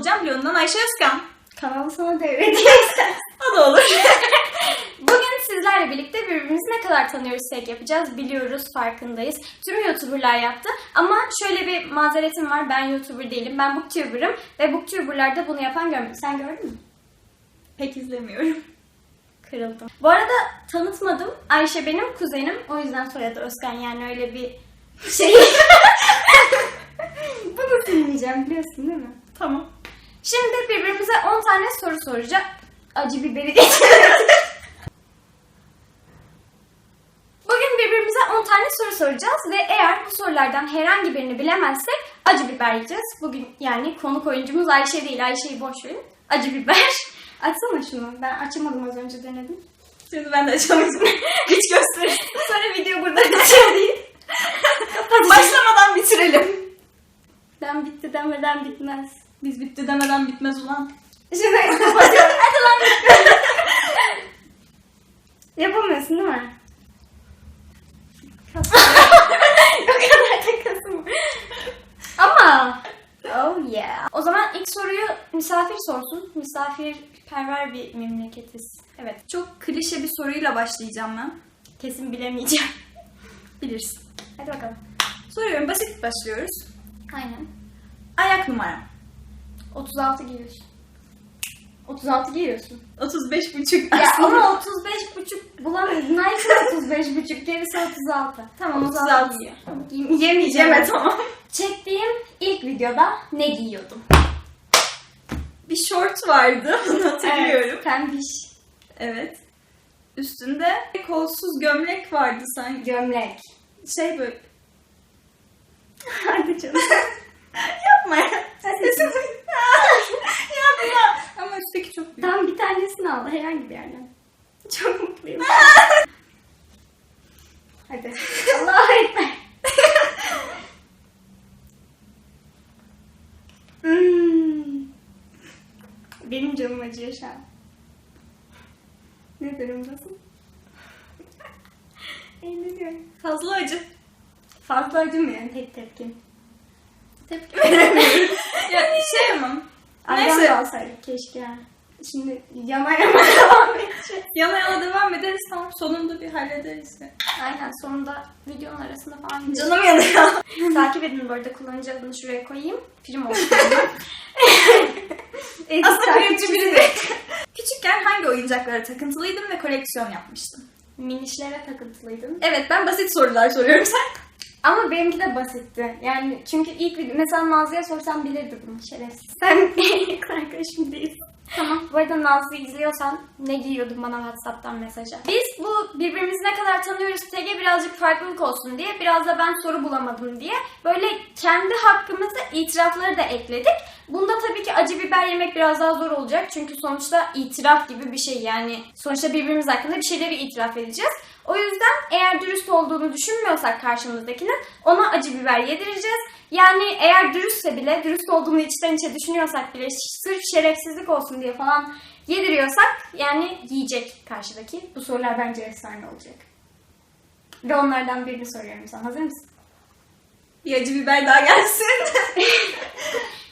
olacağım. Leon'dan Ayşe Özkan. Kanalı sana devredeyim. O da olur. Bugün sizlerle birlikte birbirimizi ne kadar tanıyoruz tek yapacağız. Biliyoruz, farkındayız. Tüm YouTuber'lar yaptı. Ama şöyle bir mazeretim var. Ben YouTuber değilim. Ben Booktuber'ım. Ve Booktuber'lar da bunu yapan görmedim. Sen gördün mü? Pek izlemiyorum. Kırıldım. Bu arada tanıtmadım. Ayşe benim kuzenim. O yüzden soyadı Özkan. Yani öyle bir şey. Bunu silmeyeceğim biliyorsun değil mi? Tamam. Şimdi birbirimize 10 tane soru soracağız. Acı biberi. Bugün birbirimize 10 tane soru soracağız ve eğer bu sorulardan herhangi birini bilemezsek acı biber yiyeceğiz. Bugün yani konuk oyuncumuz Ayşe değil. Ayşe'yi boş verin. Acı biber. Açsana şunu. Ben açamadım az önce denedim. Şimdi ben de açamadım. Hiç gösterin. Sonra video burada bitiyor değil. Başlamadan bitirelim. Ben bitti demeden bitmez. Biz bitti demeden bitmez ulan. Şunu kapatıyorum. Hadi lan bitti. Yapamıyorsun değil mi? o kadar da kasım. Ama oh yeah. O zaman ilk soruyu misafir sorsun. Misafirperver bir memleketiz. Evet. Çok klişe bir soruyla başlayacağım ben. Kesin bilemeyeceğim. Bilirsin. Hadi bakalım. Soruyorum. Basit başlıyoruz. Aynen. Ayak numaram. 36 giyiyorsun. 36 giyiyorsun. 35 buçuk. Ya ama 35 buçuk bulamadım. Nike 35 buçuk, gerisi 36. Tamam 36 36. giyiyor. Giy- Yemeyeceğim. Yeme tamam. Çektiğim ilk videoda ne giyiyordum? Bir short vardı. Onu hatırlıyorum. Evet, pembiş. Evet. Üstünde kolsuz gömlek vardı sanki. Gömlek. Şey böyle. Hadi canım. Yapma ya. Sesim Yapma. Ama üstteki çok büyük. Tam bir tanesini al herhangi bir yerden. Çok mutluyum. Hadi. Allah'a ekber. Hmm. Benim canım acıyor şu an. Ne durumdasın? Eğleniyorum. Fazla acı. Fazla acımıyor tek tepkim. Tepki veremiyorum. ya şey. Ayran Neyse. da keşke. Şimdi yana yana devam edeceğiz. Yana yana devam ederiz tamam. Sonunda bir hallederiz. ya. Aynen sonunda videonun arasında falan. Canım yanıyor. Takip edin bu arada kullanıcı adını şuraya koyayım. Film olsun. Edit Aslında takipçisi. biri de. Küçükken hangi oyuncaklara takıntılıydım ve koleksiyon yapmıştım? Minişlere takıntılıydın. Evet ben basit sorular soruyorum sen. Ama benimki de basitti. Yani çünkü ilk video, mesela Nazlı'ya sorsam bilirdi bunu şerefsiz. Sen yakın arkadaşım değilsin. Tamam. Bu arada Nazlı izliyorsan ne giyiyordun bana Whatsapp'tan mesaja. Biz bu birbirimizi ne kadar tanıyoruz TG birazcık farklılık olsun diye biraz da ben soru bulamadım diye böyle kendi hakkımızda itirafları da ekledik. Bunda tabii ki acı biber yemek biraz daha zor olacak. Çünkü sonuçta itiraf gibi bir şey yani. Sonuçta birbirimiz hakkında bir şeyleri itiraf edeceğiz. O yüzden eğer dürüst olduğunu düşünmüyorsak karşımızdakinin ona acı biber yedireceğiz. Yani eğer dürüstse bile, dürüst olduğunu içten içe düşünüyorsak bile sırf şerefsizlik olsun diye falan yediriyorsak yani yiyecek karşıdaki. Bu sorular bence efsane olacak. Ve onlardan birini soruyorum sana. Hazır mısın? Bir acı biber daha gelsin.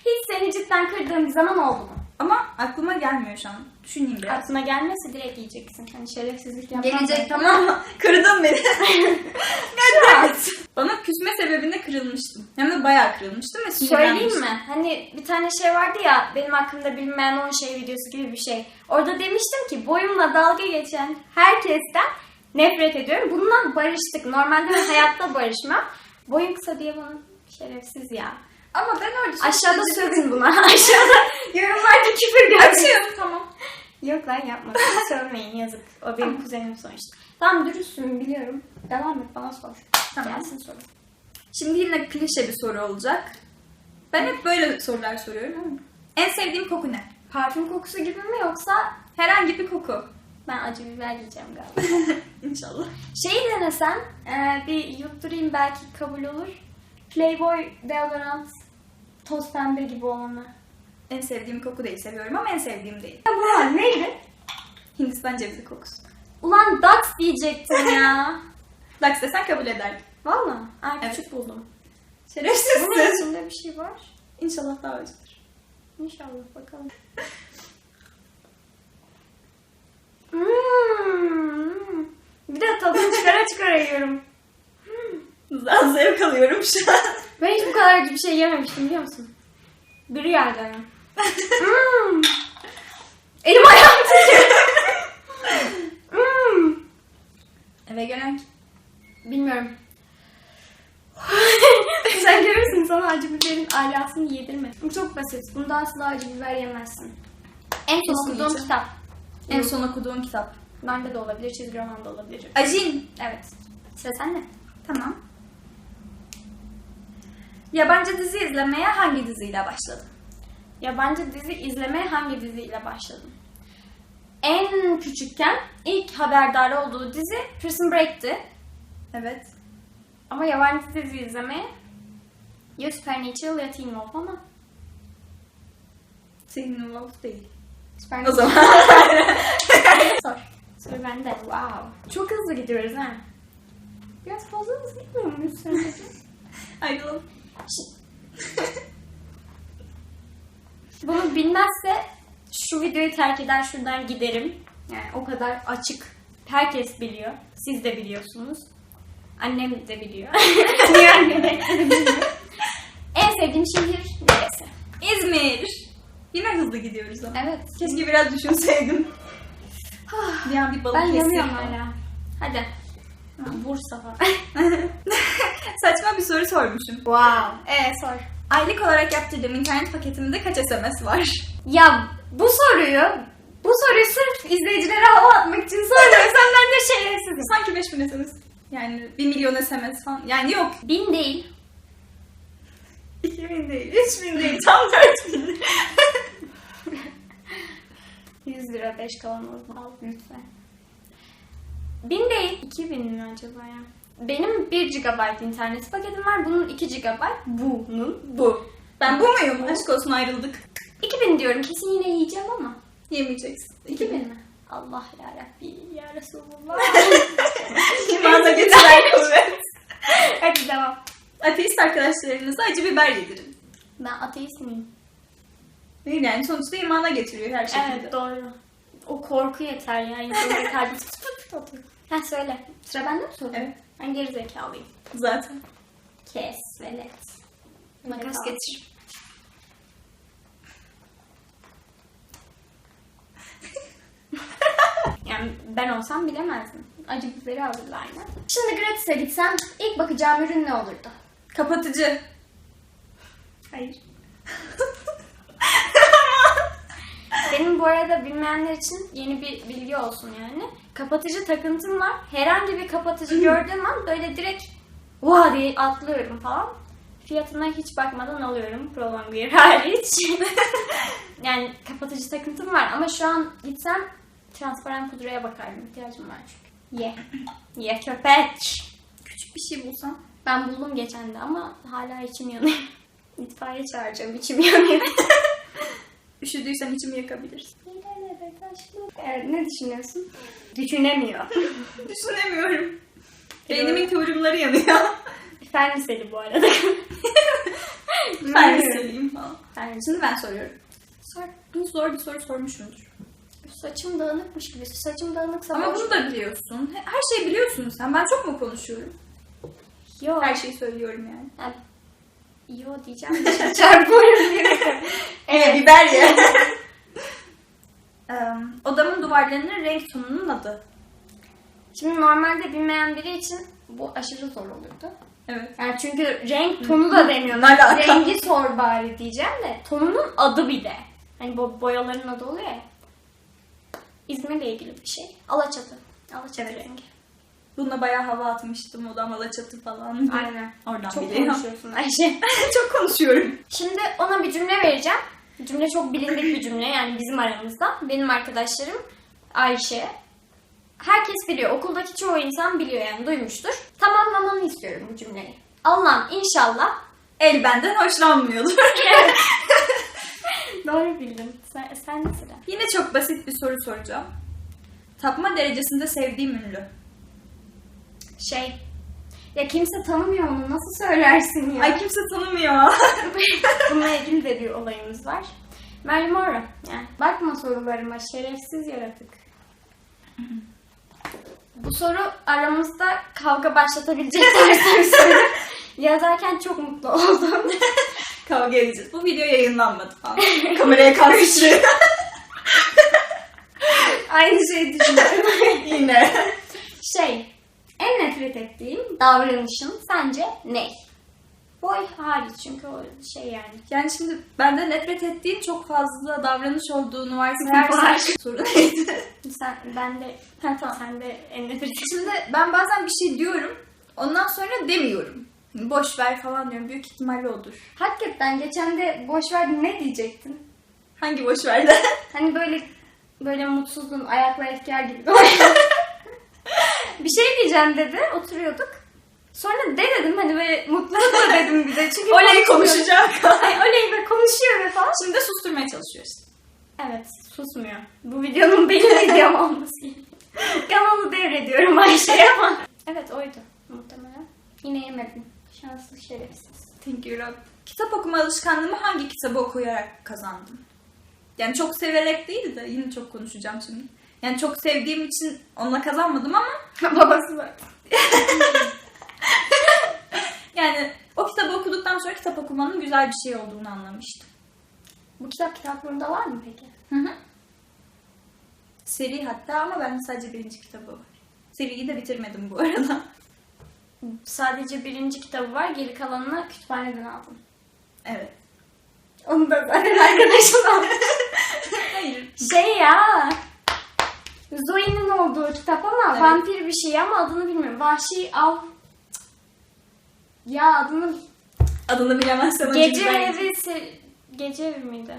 Hiç seni cidden kırdığım bir zaman oldu mu? Ama aklıma gelmiyor şu an. Düşüneyim biraz. Aklına gelmezse direkt yiyeceksin. Hani şerefsizlik yapmam. Gelecek tamam mı? Kırdın beni. Gelecek. Bana küsme sebebinde kırılmıştım. Hem de bayağı kırılmıştım ve Söyleyeyim mi? Hani bir tane şey vardı ya benim hakkımda bilinmeyen 10 şey videosu gibi bir şey. Orada demiştim ki boyumla dalga geçen herkesten nefret ediyorum. Bundan barıştık. Normalde hayatta barışmam. Boyum kısa diye bana şerefsiz ya. Ama ben orada Aşağıda sövün buna. Aşağıda yorumlarda küfür. Açıyorum tamam. Yok lan yapma. Sövmeyin yazık. O benim kuzenim sonuçta. Tamam dürüstsün biliyorum. Devam et bana sor. Tamam. Gelsin soru. Şimdi yine klişe bir soru olacak. Ben hep böyle sorular soruyorum ama. En sevdiğim koku ne? Parfüm kokusu gibi mi yoksa Herhangi bir koku. ben acı biber yiyeceğim galiba. İnşallah. Şeyi denesen e, bir yutturayım belki kabul olur. Playboy deodorant toz pembe gibi olanı. En sevdiğim koku değil seviyorum ama en sevdiğim değil. Ulan neydi? Hindistan cevizi kokusu. Ulan Dax diyecektim ya. Lux desen kabul ederdim. Valla. Aa, Evet. küçük buldum. Şerefsizsin. Bunun içinde bir şey var. İnşallah daha acıdır. İnşallah bakalım. Hmm. Bir de tadını çıkara çıkara yiyorum. Güzel zevk alıyorum şu an. Ben hiç bu kadar acı bir şey yememiştim biliyor musun? Biri geldi ayağım. Hmm. Elim ayağım titriyor. Hmm. Eve gelen Bilmiyorum. Sen görürsün sana acı biberin alasını yedirme. Bu çok basit. Bunda asla acı biber yemezsin. En son okuduğum kitap. en son okuduğun kitap. Bende de olabilir, çizgi roman da olabilir. Ajin. Evet. Sıra sende. Tamam. Yabancı dizi izlemeye hangi diziyle başladın? Yabancı dizi izlemeye hangi diziyle başladım? En küçükken ilk haberdar olduğu dizi Prison Break'ti. Evet. Ama yabancı dizi izlemeye ya Supernatural ya Teen Wolf ama Teen Wolf değil. Supernatural. O zaman. Sor. Sıra bende. Wow. Çok hızlı gidiyoruz ha. Biraz fazla hızlı gitmiyor muyuz sence? Ayrılalım. Bunu bilmezse şu videoyu terk eder şuradan giderim. Yani o kadar açık. Herkes biliyor. Siz de biliyorsunuz. Annem de biliyor. Niye annem de biliyor? En sevdiğim şehir neresi? İzmir. Yine hızlı gidiyoruz ama. Evet. Keşke biraz düşünseydim. bir an bir balık Ben yanıyorum kesiyorum. hala. Hadi. Bursa falan. Sormuşum. wow. Ee sor. Aylık olarak yaptırdığım internet paketimde kaç SMS var? Ya bu soruyu bu soruyu sırf izleyicilere hava atmak için soruyorsan ben de şerefsizim. Sanki 5000 SMS. Yani 1 milyon SMS falan. Yani yok. Bin değil. 2000 değil, 3000 değil, tam 4000. 100 lira 5 kavanoz al lütfen. Bin değil. 2000 mi acaba ya? Benim 1 GB internet paketim var. Bunun 2 GB. Bunun. Bu. Ben bu muyum? Aşk olsun ayrıldık. 2000 diyorum. Kesin yine yiyeceğim ama. Yemeyeceksin. 2000 mi? Allah ya Rabbi ya Resulullah. İmana getiren kuvvet. Hadi devam. Ateist arkadaşlarınıza acı biber yedirin. Ben ateist miyim? Değil yani sonuçta imana getiriyor her şekilde. Evet doğru. O korku yeter ya. İnsanın kalbi pıt pıt pıt atıyor. Ha söyle. Sıra bende mi soru? Evet. Ben geri zekalıyım. Zaten. Kes, velet. Makas getir. Yani ben olsam bilemezdim. Acı biberi yine. Şimdi gratis'e gitsem ilk bakacağım ürün ne olurdu? Kapatıcı. Hayır. Benim bu arada bilmeyenler için yeni bir bilgi olsun yani. Kapatıcı takıntım var. Herhangi bir kapatıcı gördüğüm an böyle direkt vah diye atlıyorum falan. Fiyatına hiç bakmadan alıyorum. Prolonger hariç. yani kapatıcı takıntım var ama şu an gitsem transparan pudraya bakardım. İhtiyacım var çünkü. Ye. Ye köpek. Küçük bir şey bulsam. Ben buldum geçen de ama hala içim yanıyor. İtfaiye çağıracağım içim yanıyor. Üşüdüysen içimi yakabilirsin. Evet, ne düşünüyorsun? Düşünemiyor. Düşünemiyorum. Beynimin kıvrımları yanıyor. Fen liseli bu arada. ben söyleyeyim falan. Fen liseli. Şimdi ben soruyorum. Sor. Bunu zor bir soru sormuşumdur. Saçım dağınıkmış gibi. Saçım dağınıksa Ama bunu da biliyorsun. Her şeyi biliyorsun sen. Ben çok mu konuşuyorum? Yok. Her şeyi söylüyorum yani. Yani, yo diyeceğim çarpıyorum. Evet. biber ye. Em, odamın duvarlarının renk tonunun adı. Şimdi normalde bilmeyen biri için bu aşırı zor olurdu. Evet. Yani çünkü renk tonu da demiyor. Ne alaka? Rengi sor bari diyeceğim de tonunun adı bir de. Hani bu boyaların adı oluyor ya. İzmir'le ilgili bir şey. Alaçatı. Alaçatı Evet. rengi. Bununla bayağı hava atmıştım odam alaçatı falan. Aynen. Oradan Çok biliyorum. konuşuyorsun Ayşe. çok konuşuyorum. Şimdi ona bir cümle vereceğim. Cümle çok bilindik bir cümle yani bizim aramızda. Benim arkadaşlarım Ayşe. Herkes biliyor. Okuldaki çoğu insan biliyor yani duymuştur. Tamamlamanı istiyorum bu cümleyi. Allah'ım inşallah. El benden hoşlanmıyordur. Doğru bildin. Sen, sen sıra. Yine çok basit bir soru soracağım. Tapma derecesinde sevdiğim ünlü. Şey. Ya kimse tanımıyor onu. Nasıl söylersin ya? Ay kimse tanımıyor. Bununla ilgili de bir olayımız var. Marilyn Monroe. Yani bakma sorularıma şerefsiz yaratık. Bu soru aramızda kavga başlatabilecek bir soru. Yazarken çok mutlu oldum. Kavga edeceğiz. Bu video yayınlanmadı falan. Kameraya karşı. Aynı şeyi düşünüyorum. Yine. şey, en nefret ettiğim davranışın sence ne? Boy hariç çünkü o şey yani. Yani şimdi bende nefret ettiğin çok fazla davranış olduğunu varsayarsak Var. sorun neydi? Sen, ben de, Ha, tamam. sen de en nefret ettiğim. Şimdi ben bazen bir şey diyorum. Ondan sonra demiyorum. Boş ver falan diyorum. Büyük ihtimalle odur. Hakikaten geçen de boş ver ne diyecektin? Hangi boş verdi? Hani böyle böyle mutsuzdun, ayakla efkar gibi. bir şey diyeceğim dedi, oturuyorduk. Sonra de dedim hani böyle mutlulukla dedim bir de. Çünkü Oley konuşacak. Ay oley be konuşuyor ve falan. Şimdi de susturmaya çalışıyoruz. Evet susmuyor. Bu videonun benim videom olması gerekiyor. Kanalı devrediyorum Ayşe'ye ama. Evet oydu muhtemelen. Yine yemedim. Şanslı şerefsiz. Thank you Rob. Kitap okuma alışkanlığımı hangi kitabı okuyarak kazandım? Yani çok severek değil de yine çok konuşacağım şimdi. Yani çok sevdiğim için onunla kazanmadım ama Babası var. yani o kitabı okuduktan sonra kitap okumanın güzel bir şey olduğunu anlamıştım. Bu kitap kitaplığında var mı peki? Hı hı. Seri hatta ama bende sadece birinci kitabı var. Seriyi de bitirmedim bu arada. Sadece birinci kitabı var. Geri kalanını kütüphaneden aldım. Evet. Onu da zaten arkadaşım aldı. Hayır. Şey ya. Zoe'nin olduğu kitap ama Evet. vampir bir şey ama adını bilmiyorum. Vahşi av. Ya adını Adını bilemezsem Gece Evi se- Gece Evi miydi?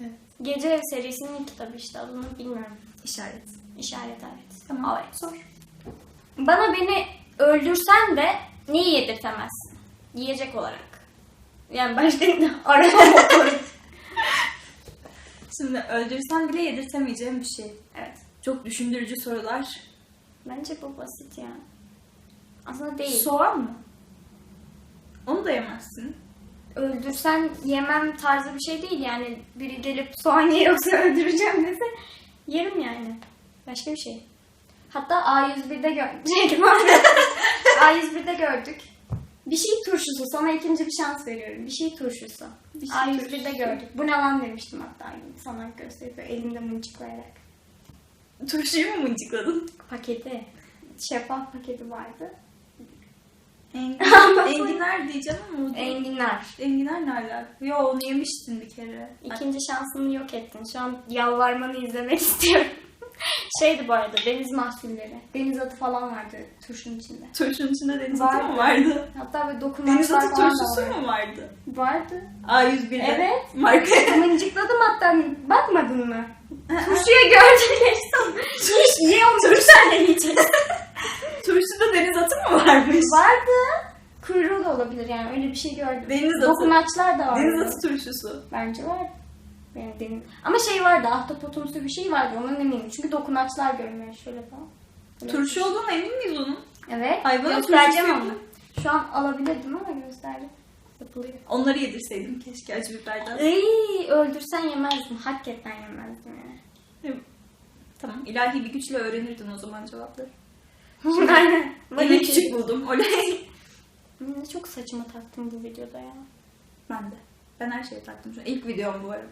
Evet. Gece Evi serisinin kitabı işte adını bilmiyorum. İşaret. İşaret evet. Tamam. Evet. Sor. Bana beni öldürsen de neyi yedirtemezsin? Yiyecek olarak. Yani başka araba motoru. Şimdi öldürsem bile yedirtemeyeceğim bir şey. evet. Çok düşündürücü sorular. Bence bu basit ya. Aslında değil. Soğan mı? Onu da yemezsin. Öldürsen yemem tarzı bir şey değil yani. Biri gelip soğan ye yoksa öldüreceğim dese yerim yani. Başka bir şey. Hatta A101'de gördük. A101'de gördük. Bir şey turşusu. Sana ikinci bir şans veriyorum. Bir şey turşusu. Bir şey A101'de turşusu. gördük. Bu ne lan demiştim hatta. Sana gösterip elimde mıncıklayarak. Turşuyu mu mıncıkladın? Paketi. Şeffaf paketi vardı. Enginar, enginar diyeceğim ama değil. Enginar. Enginar ne alaka? Yo onu yemiştin bir kere. İkinci şansını yok ettin. Şu an yalvarmanı izlemek istiyorum. Şeydi bu arada deniz mahsulleri. Deniz atı falan vardı turşunun içinde. Turşunun içinde deniz Vardı. atı mı vardı? Hatta böyle Deniz dokunmaçlar atı falan da turşusu vardı. mu vardı? Vardı. A101'de. Evet. Marka. Mıncıkladım hatta. Bakmadın mı? Turşuya geçtim. Turş yiyorum. Turşu tane yiyeceğiz. Turşuda deniz atı mı varmış? Vardı. Kuyruğu da olabilir yani öyle bir şey gördüm. Deniz atı. Dokunaçlar da vardı. Deniz atı turşusu. Bence var. Benim deniz. Ama şey vardı, ahtapotumsu bir şey vardı, ondan eminim. Çünkü dokunaçlar görünüyor şöyle falan. Böyle. Turşu olduğuna emin miyiz onun? Evet. Hayvanın göstereceğim turşusu onu. Şu an alabilirdim ama gösterdim. Yapılıyor. Onları yedirseydim keşke acı biberden. Iy, öldürsen yemezdim. Hakikaten yemezdim yani. Tamam. ilahi bir güçle öğrenirdin o zaman cevapları. Aynen. Yine küçük buldum. Oley. Ne çok saçma taktım bu videoda ya. Ben de. Ben her şeye taktım şu. İlk videom bu arada.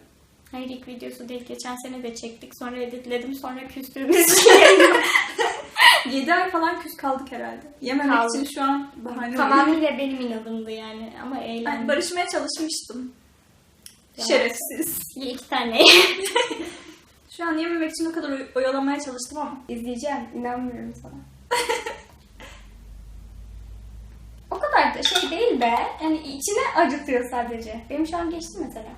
Hayır ilk videosu değil. Geçen sene de çektik. Sonra editledim. Sonra küstüğümüz şey. 7 ay falan küs kaldık herhalde. Yememek Kaldık. için şu an bahane arıyorum. Tamamıyla benim inadımdı yani. Ama eğlendim. barışmaya çalışmıştım. Ya. Şerefsiz. İki tane. Şu an yememek için o kadar oy- oyalamaya çalıştım ama. İzleyeceğim. İnanmıyorum sana. o kadar da şey değil be. Yani içine acıtıyor sadece. Benim şu an geçti mesela.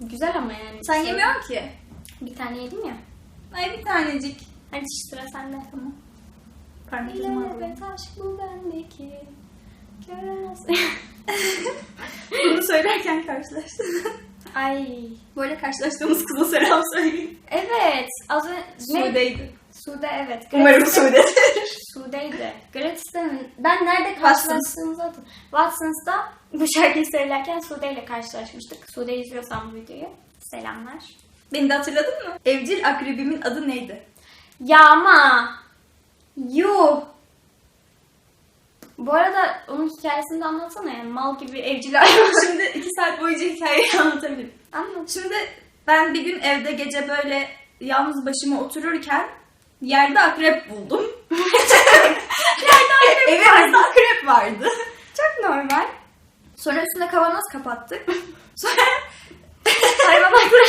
Güzel ama yani. Sen yemiyorsun ki. Bir tane yedim ya. Ay bir tanecik. Hadi sıra sende. Tamam. Ve alalım. taş bu bendeki. Göremez. Bunu söylerken karşılaştım. Ay. Böyle karşılaştığımız kıza selam söyleyeyim. Evet. Az önce... Sude'ydi. Sude evet. Umarım Sude'dir. Sude'ydi. Gratis'te ben nerede karşılaştığımızı hatırlıyorum. Watsons'ta bu şarkıyı söylerken Sude ile karşılaşmıştık. Sude izliyorsan bu videoyu selamlar. Beni de hatırladın mı? Evcil akrebimin adı neydi? Ya ama yuh. Bu arada onun hikayesini de anlatsana yani mal gibi evcil hayvan. Şimdi iki saat boyunca hikayeyi anlatabilirim. Anlat. Şimdi ben bir gün evde gece böyle yalnız başıma otururken yerde akrep buldum. yerde akrep Evimizde akrep vardı. Çok normal. Sonra üstüne kavanoz kapattık. Sonra Hayvan hakları.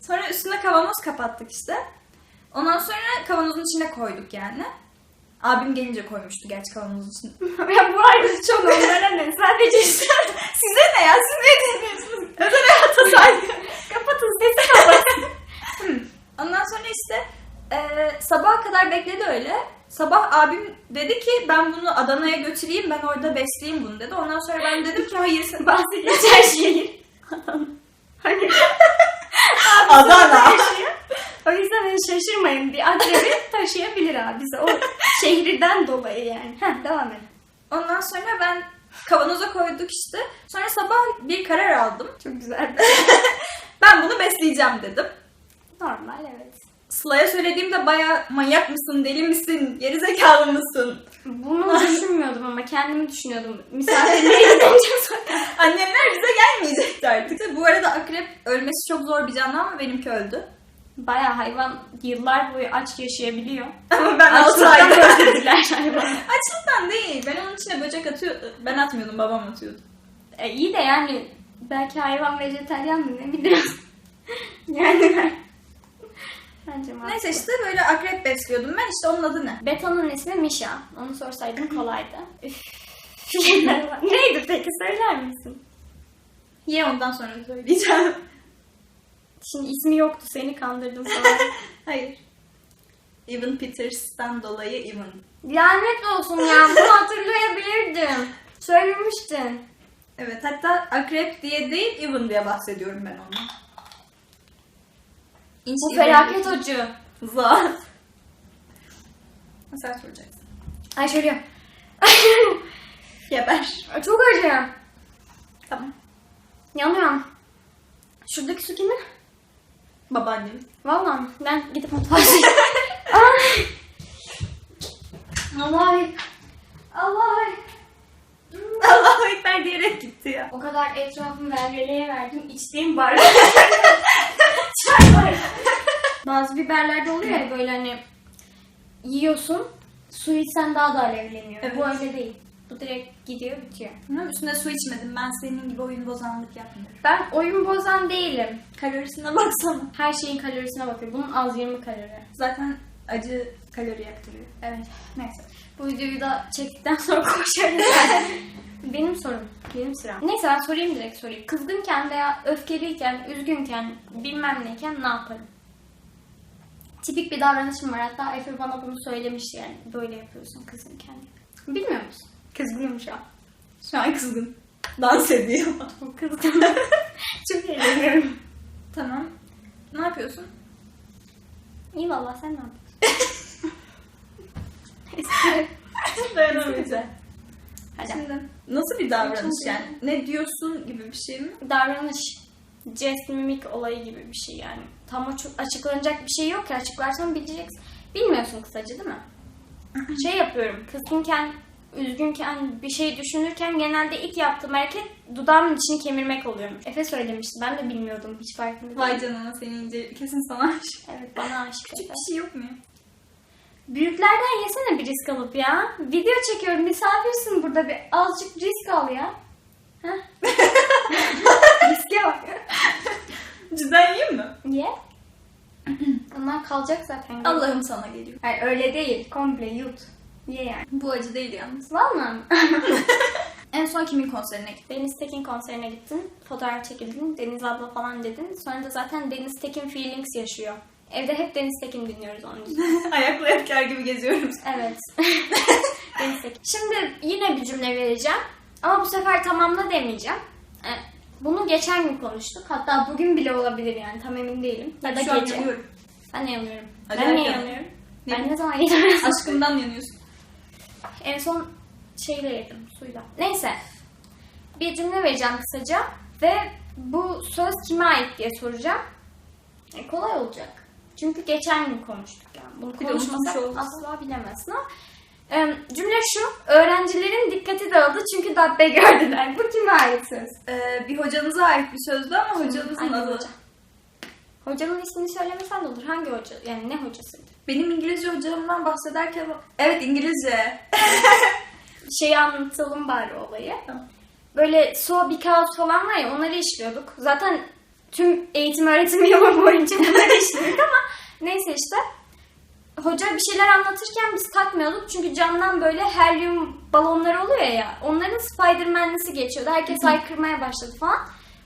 Sonra üstüne kavanoz kapattık işte. Ondan sonra kavanozun içine koyduk yani. Abim gelince koymuştu gerçi kavanozun içine. ya bu ayrıca çok onlara ne? Sadece işte Size ne ya? Siz ne dinliyorsunuz? Özel hayata saygı. kapatın sesi kapatın. Ondan sonra işte eee sabaha kadar bekledi öyle. Sabah abim dedi ki ben bunu Adana'ya götüreyim ben orada besleyeyim bunu dedi. Ondan sonra ben dedim ki hayır sen... Bahsi geçer şehir. hani Adana. Şaşırmayın. Bir akrebi taşıyabilir abi bize. O şehirden dolayı yani. Heh, devam et. Ondan sonra ben kavanoza koyduk işte. Sonra sabah bir karar aldım. Çok güzel. Ben bunu besleyeceğim dedim. Normal evet. Sıla'ya söylediğimde baya manyak mısın, deli misin, gerizekalı mısın? Bunu düşünmüyordum ama kendimi düşünüyordum. Misafirliğe gidince. Annemler bize gelmeyecekti artık. Bu arada akrep ölmesi çok zor bir canlı ama benimki öldü. Baya hayvan yıllar boyu aç yaşayabiliyor. Ama ben 6 Açlıktan ayda. öldürdüler hayvanı. Açlıktan değil. Ben onun içine böcek atıyor. Ben atmıyordum, babam atıyordu. E, iyi de yani belki hayvan vejetaryen mi ne bileyim. yani ben... Bence mantıklı. Neyse işte böyle akrep besliyordum ben. İşte onun adı ne? Beta'nın ismi Misha. Onu sorsaydım kolaydı. Üf. Neydi peki söyler misin? Ye ondan sonra söyleyeceğim. Şimdi ismi yoktu seni kandırdım falan. Hayır. Evan Peters'tan dolayı Evan. Lanet olsun ya bunu hatırlayabilirdim. Söylemiştin. Evet hatta akrep diye değil Evan diye bahsediyorum ben ondan. İnç Bu felaket acı. Zat. Sen soracaksın. Ay şöyle. Geber. Çok acı. Tamam. Yanıyorum. Şuradaki su kimin? Babaannem. Vallahi mi? ben gidip mutfağa Ay. Allah. Allah. Allahu Ekber diyerek gitti ya. O kadar etrafımı verveleye verdim. içtiğim bardak. Çay var. Bazı biberlerde oluyor ya böyle hani yiyorsun su içsen daha da alevleniyor. Evet. Bu öyle değil. Bu direkt gidiyor bitiyor. Ama üstüne su içmedim. Ben senin gibi oyun bozanlık yapmıyorum. Ben oyun bozan değilim. Kalorisine baksana. Her şeyin kalorisine bakıyorum. Bunun az 20 kalori. Zaten acı kalori yaktırıyor. Evet. Neyse. Bu videoyu da çektikten sonra konuşarız. benim sorum. Benim sıram. Neyse ben sorayım direkt sorayım. Kızgınken veya öfkeliyken, üzgünken, bilmem neyken ne yaparım? Tipik bir davranışım var. Hatta Efe bana bunu söylemişti yani. Böyle yapıyorsun kızgınken. Bilmiyor musun? Kızgınım şu an. Şu an kızgın. Dans ediyor. Çok kızgınım. Çok eğleniyorum. tamam. Ne yapıyorsun? İyi valla sen ne yapıyorsun? Espri. Dayanamayacağım. Hadi. Şimdi nasıl bir davranış yani? Ne diyorsun gibi bir şey mi? davranış, jest, mimik olayı gibi bir şey yani. Tam açıklanacak bir şey yok ki açıklarsan bileceksin. Bilmiyorsun kısaca değil mi? şey yapıyorum, kızgınken, üzgünken, bir şey düşünürken genelde ilk yaptığım hareket dudağımın içini kemirmek oluyormuş. Efe söylemişti, ben de bilmiyordum, hiç farkında değilim. Vay canına seni ince kesin sana aşık. Evet, bana aşık Küçük bir şey yok mu? Büyüklerden yesene bir risk alıp ya. Video çekiyorum, misafirsin burada bir azıcık risk al ya. Riske bak. Cidden yiyeyim mi? Ye. Onlar kalacak zaten. Allah'ım sana geliyor. Hayır öyle değil. Komple yut. Ye yani. Bu acı değil yalnız. Valla mı? En son kimin konserine gittin? Deniz Tekin konserine gittin. Fotoğraf çekildin. Deniz abla falan dedin. Sonra da zaten Deniz Tekin feelings yaşıyor. Evde hep Deniz Tekin dinliyoruz onun yüzünden. Ayaklı efkar gibi geziyorum. Evet. Deniz Tekin. Şimdi yine bir cümle vereceğim. Ama bu sefer tamamla demeyeceğim. E, Bunu geçen gün konuştuk. Hatta bugün bile olabilir yani tam emin değilim. Ya da Şu an gece. yanıyorum. Ben de yanıyorum. ben Acayip niye yanıyorum. yanıyorum? Ne? Ben ne zaman yanıyorum? Aşkımdan yanıyorsun. En son şeyle yedim suyla. Neyse. Bir cümle vereceğim kısaca. Ve bu söz kime ait diye soracağım. E, kolay olacak. Çünkü geçen gün konuştuk yani. Bunu konuşmasak asla bilemezsin ama. e, cümle şu. Öğrencilerin dikkati dağıldı çünkü dabbe gördüler. Bu kime ait söz? Ee, bir hocanıza ait bir sözdü ama hocamızın Hangi adı. hoca? Hocanın ismini söylemesen de olur. Hangi hoca? Yani ne hocasıydı? Benim İngilizce hocamdan bahsederken... Evet İngilizce. Şeyi anlatalım bari olayı. Tamam. Böyle so because falan var ya onları işliyorduk. Zaten tüm eğitim öğretim yılı boyunca bunları işliyorduk ama neyse işte. Hoca bir şeyler anlatırken biz takmıyorduk. Çünkü camdan böyle helyum balonları oluyor ya. Onların Spiderman'lisi geçiyordu. Herkes haykırmaya başladı falan.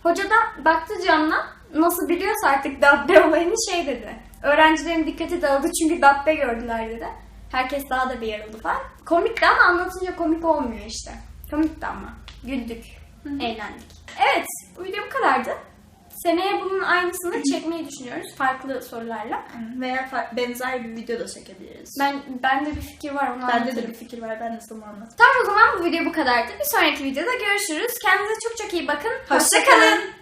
Hoca da baktı camdan. Nasıl biliyorsa artık dabbe olayını şey dedi. Öğrencilerin dikkati dağıldı çünkü dabbe gördüler dedi. Herkes daha da bir yarıldı falan. Komikti ama anlatınca komik olmuyor işte. Komikti ama. Güldük. Eğlendik. Evet. Bu video bu kadardı. Seneye bunun aynısını çekmeyi düşünüyoruz. Farklı sorularla. Veya fa- benzer bir video da çekebiliriz. Ben Bende bir fikir var. Onu Bende de bir fikir var. Ben sana anlatayım. Tamam o zaman bu video bu kadardı. Bir sonraki videoda görüşürüz. Kendinize çok çok iyi bakın. Hoşça kalın.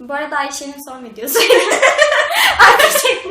Bu arada Ayşe'nin son videosu. Çekmiyor.